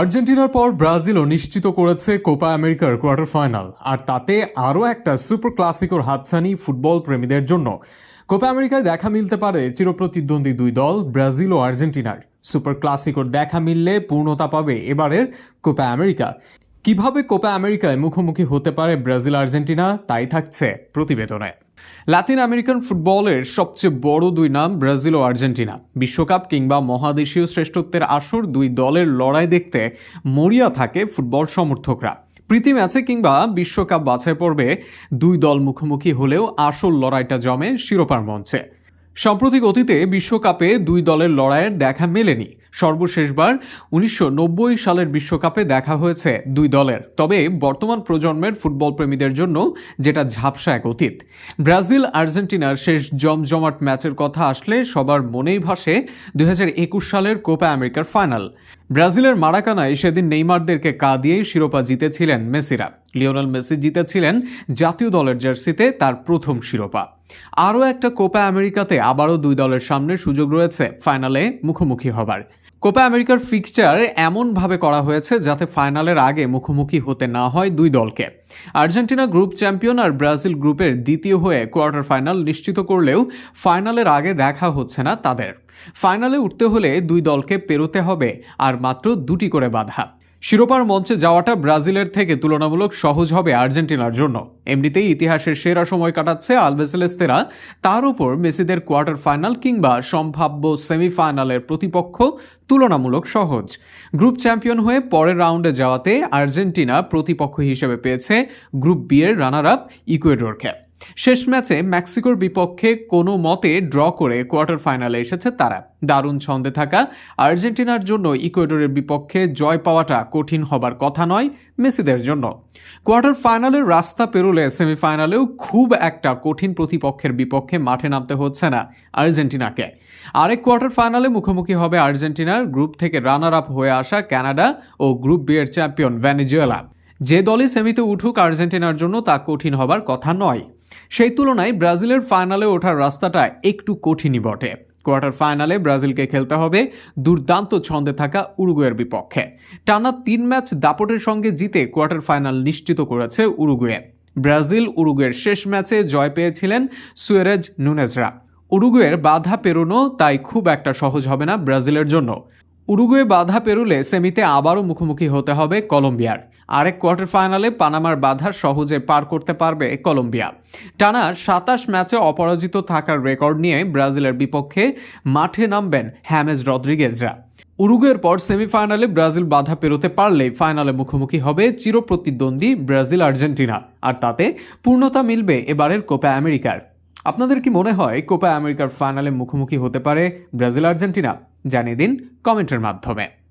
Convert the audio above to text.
আর্জেন্টিনার পর ব্রাজিলও নিশ্চিত করেছে কোপা আমেরিকার কোয়ার্টার ফাইনাল, আর তাতে আরও একটা সুপার ক্লাসিকোর হাতছানি ফুটবল প্রেমীদের জন্য। কোপা আমেরিকায় দেখা মিলতে পারে চিরপ্রতিদ্বন্দ্বী দুই দল, ব্রাজিল ও আর্জেন্টিনার। সুপার ক্লাসিকোর দেখা মিললে পূর্ণতা পাবে এবারের কোপা আমেরিকা। কীভাবে কোপা আমেরিকায় মুখোমুখি হতে পারে ব্রাজিল আর্জেন্টিনা তাই থাকছে প্রতিবেদনে। লাতিন আমেরিকান ফুটবলের সবচেয়ে বড় দুই নাম ব্রাজিল ও আর্জেন্টিনা। বিশ্বকাপ কিংবা মহাদেশীয় শ্রেষ্ঠত্বের আসর দুই দলের লড়াই দেখতে মরিয়া থাকে ফুটবল সমর্থকরা। প্রীতি ম্যাচে কিংবা বিশ্বকাপ বাছাই পর্বে দুই দল মুখোমুখি হলেও আসল লড়াইটা জমে শিরোপার মঞ্চে। সাম্প্রতিক অতীতে বিশ্বকাপে দুই দলের লড়াইয়ের দেখা মেলেনি। সর্বশেষবার উনিশশো নব্বই সালের বিশ্বকাপে দেখা হয়েছে দুই দলের। তবে বর্তমান প্রজন্মের ফুটবল প্রেমীদের জন্য যেটা ঝাপসা এক অতীত। ব্রাজিল, আর্জেন্টিনার শেষ জমজমাট ম্যাচের কথা আসলে সবার মনেই ভাসে দুই হাজার একুশ সালের কোপা আমেরিকার ফাইনাল। ব্রাজিলের মারাকানায় সেদিন নেইমারদেরকে কা দিয়েই শিরোপা জিতেছিলেন মেসিরা। লিওনেল মেসি জিতেছিলেন জাতীয় দলের জার্সিতে তার প্রথম শিরোপা। আরও একটা কোপা আমেরিকাতে আবারও দুই দলের সামনে সুযোগ রয়েছে ফাইনালে মুখোমুখি হবার। কোপা আমেরিকার ফিক্সচার এমনভাবে করা হয়েছে যাতে ফাইনালের আগে মুখোমুখি হতে না হয় দুই দলকে। আর্জেন্টিনা গ্রুপ চ্যাম্পিয়ন আর ব্রাজিল গ্রুপের দ্বিতীয় হয়ে কোয়ার্টার ফাইনাল নিশ্চিত করলেও ফাইনালের আগে দেখা হচ্ছে না তাদের। ফাইনালে উঠতে হলে দুই দলকে পেরোতে হবে, আর মাত্র দুটি করে বাধা। শিরোপার মঞ্চে যাওয়াটা ব্রাজিলের থেকে তুলনামূলক সহজ হবে আর্জেন্টিনার জন্য। এমনিতেই ইতিহাসের সেরা সময় কাটাচ্ছে আলবেসেলেস্তেরা তার উপর মেসিদের কোয়ার্টার ফাইনাল কিংবা সম্ভাব্য সেমিফাইনালের প্রতিপক্ষ তুলনামূলক সহজ। গ্রুপ চ্যাম্পিয়ন হয়ে পরের রাউন্ডে যাওয়াতে আর্জেন্টিনা প্রতিপক্ষ হিসেবে পেয়েছে গ্রুপ বি এর রানার আপ ইকুয়েডরকে। শেষ ম্যাচে মেক্সিকোর বিপক্ষে কোনো মতে ড্র করে কোয়ার্টার ফাইনালে এসেছে তারা। দারুণ ছন্দে থাকা আর্জেন্টিনার জন্য ইকুয়েডরের বিপক্ষে জয় পাওয়াটা কঠিন হবার কথা নয় মেসিদের জন্য। কোয়ার্টার ফাইনালের রাস্তা পেরোলে সেমিফাইনালেও খুব একটা কঠিন প্রতিপক্ষের বিপক্ষে মাঠে নামতে হচ্ছে না আর্জেন্টিনাকে। আরেক কোয়ার্টার ফাইনালে মুখোমুখি হবে আর্জেন্টিনার গ্রুপ থেকে রানার আপ হয়ে আসা কানাডা ও গ্রুপ বি এর চ্যাম্পিয়ন ভেনেজুয়েলা। যে দলই সেমিতে উঠুক আর্জেন্টিনার জন্য তা কঠিন হবার কথা নয়। সেই তুলনায় ব্রাজিলের ফাইনালে ওঠার রাস্তাটা একটু কঠিনই বটে। কোয়ার্টার ফাইনালে ব্রাজিলকে খেলতে হবে দুর্দান্ত ছন্দে থাকা উরুগুয়ের বিপক্ষে। টানা তিন ম্যাচ দাপটের সঙ্গে জিতে কোয়ার্টার ফাইনাল নিশ্চিত করেছে উরুগুয়ে। ব্রাজিল উরুগুয়ের শেষ ম্যাচে জয় পেয়েছিলেন সুয়েরেজ নুনেজরা। উরুগুয়ের বাধা পেরোনো তাই খুব একটা সহজ হবে না ব্রাজিলের জন্য। উরুগুয়ে বাধা পেরুলে সেমিতে আবারও মুখোমুখি হতে হবে কলম্বিয়ার। আরেক কোয়ার্টার ফাইনালে পানামার বাধা সহজে পার করতে পারবে কলম্বিয়া। টানা সাতাশ ম্যাচে অপরাজিত থাকার রেকর্ড নিয়ে ব্রাজিলের বিপক্ষে মাঠে নামবেন হ্যামেজ রদ্রিগেজরা। উরুগুয়ের পর সেমিফাইনালে ব্রাজিল বাধা পেরোতে পারলেই ফাইনালে মুখোমুখি হবে চিরপ্রতিদ্বন্দ্বী ব্রাজিল আর্জেন্টিনা। আর তাতে পূর্ণতা মিলবে এবারের কোপা আমেরিকার। আপনাদের কি মনে হয় কোপা আমেরিকার ফাইনালে মুখোমুখি হতে পারে ব্রাজিল আর্জেন্টিনা? জানিয়ে দিন কমেন্টের মাধ্যমে।